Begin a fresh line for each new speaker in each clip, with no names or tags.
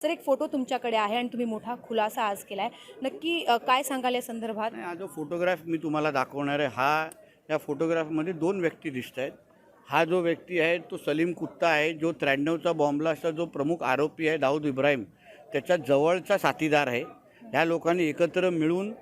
तर एक फोटो तुमच्याकडे आहे आणि तुम्ही मोठा खुलासा आज केला आहे नक्की अ, काय सांगाल या संदर्भात?
नाही हा जो फोटोग्राफ मी तुम्हाला दाखवणार आहे हा या फोटोग्राफमध्ये दोन व्यक्ती दिसत आहेत. हा जो व्यक्ती आहे तो सलीम कुत्ता आहे जो त्र्याण्णवचा बॉम्बलाचा जो प्रमुख आरोपी आहे दाऊद इब्राहिम त्याच्या जवळचा साथीदार आहे. ह्या लोकांनी एकत्र मिळून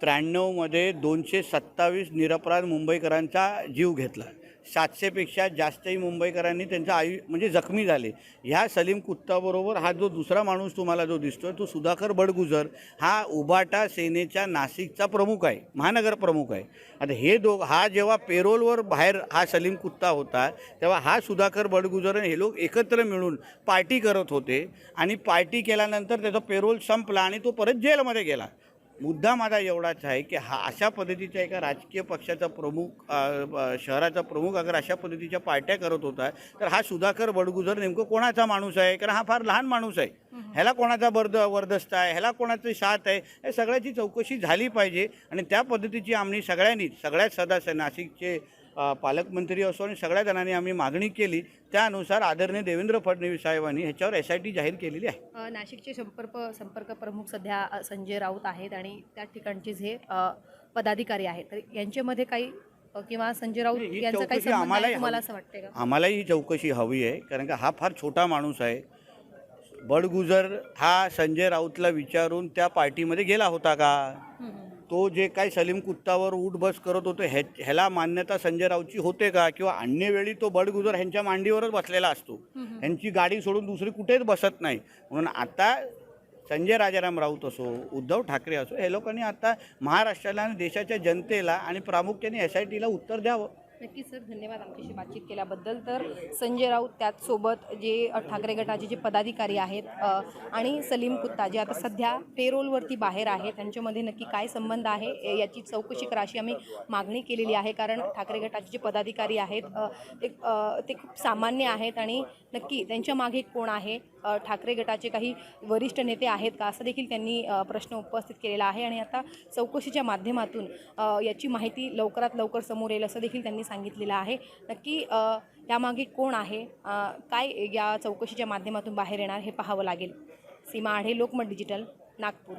त्र्याण्णवमध्ये दोनशे सत्तावीस निरपराध मुंबईकरांचा जीव घेतला. सातशेपेक्षा जास्तही मुंबईकरांनी त्यांचा आयु म्हणजे जखमी झाले. ह्या सलीम कुत्ताबरोबर हा जो दुसरा माणूस तुम्हाला जो दिसतोय तो सुधाकर बडगुजर हा उबाटा सेनेच्या नाशिकचा प्रमुख आहे महानगर प्रमुख आहे. आता हे दो हा जेव्हा पेरोलवर बाहेर हा सलीम कुत्ता होता तेव्हा हा सुधाकर बडगुजर आणि हे लोक एकत्र मिळून पार्टी करत होते आणि पार्टी केल्यानंतर त्याचा पेरोल संपला आणि तो परत जेलमध्ये गेला. मुद्दा माझा एवढाच आहे की हा अशा पद्धतीच्या एका राजकीय पक्षाचा प्रमुख शहराचा प्रमुख अगर अशा पद्धतीच्या पार्ट्या करत होता तर हा सुधाकर बडगुजर नेमकं कोणाचा माणूस आहे? कारण हा फार लहान माणूस आहे. ह्याला कोणाचा बर्द वरदस्त आहे? ह्याला कोणाचं साथ आहे? या सगळ्याची चौकशी झाली पाहिजे आणि त्या पद्धतीची आम्ही सगळ्यांनीच सगळ्याच सदस्य नाशिकचे पालकमंत्री असो आणि सगळ्या जणांनी आम्ही मागणी केली त्यानुसार आदरणीय देवेंद्र फडणवीस साहेबांनी ह्याच्यावर एस आय टी जाहीर केलेली आहे.
नाशिकचे संपर्क संपर्क प्रमुख सध्या संजय राऊत आहेत आणि त्या ठिकाणचे जे पदाधिकारी आहेत. तर यांच्यामध्ये काही किंवा संजय राऊत यांचं काही
हवी.
असं वाटतंय का?
आम्हालाही ही चौकशी हवी आहे कारण का हा फार छोटा माणूस आहे. बडगुजर हा संजय राऊतला विचारून त्या पार्टीमध्ये गेला होता का. तो जे काही सलीम कुत्तावर उठ बस करत होतो ह्या ह्याला मान्यता संजय राऊतची होते का? किंवा अन्य वेळी तो बडगुजर ह्यांच्या मांडीवरच बसलेला असतो. ह्यांची गाडी सोडून दुसरी कुठेच बसत नाही. म्हणून आता संजय राजाराम राऊत असो उद्धव ठाकरे असो हे लोकांनी आता महाराष्ट्राला आणि देशाच्या जनतेला आणि प्रामुख्याने एस आय टीला उत्तर द्यावं.
नक्की सर. धन्यवाद आमच्याशी बातचीत केल्याबद्दल. तर संजय राऊत त्याचसोबत जे ठाकरे गटाचे जे पदाधिकारी आहेत आणि सलीम कुत्ता जे आता सध्या पेरोलवरती बाहेर आहे त्यांच्यामध्ये नक्की काय संबंध आहे याची चौकशी करा अशी आम्ही मागणी केलेली आहे. कारण ठाकरे गटाचे जे पदाधिकारी आहेत ते ते खूप सामान्य आहेत आणि नक्की त्यांच्या मागे कोण आहे? ठाकरे गटाचे काही वरिष्ठ नेते आहेत का? असं देखील त्यांनी प्रश्न उपस्थित केलेला आहे आणि आता चौकशीच्या माध्यमातून याची माहिती लवकरात लवकर समोर येईल असं देखील त्यांनी सांगितलेलं आहे. नक्की त्यामागे यामागे कोण आहे? काय या चौकशीच्या माध्यमातून बाहेर येणार हे पाहावं लागेल. सीमा आढे लोकमत डिजिटल नागपूर.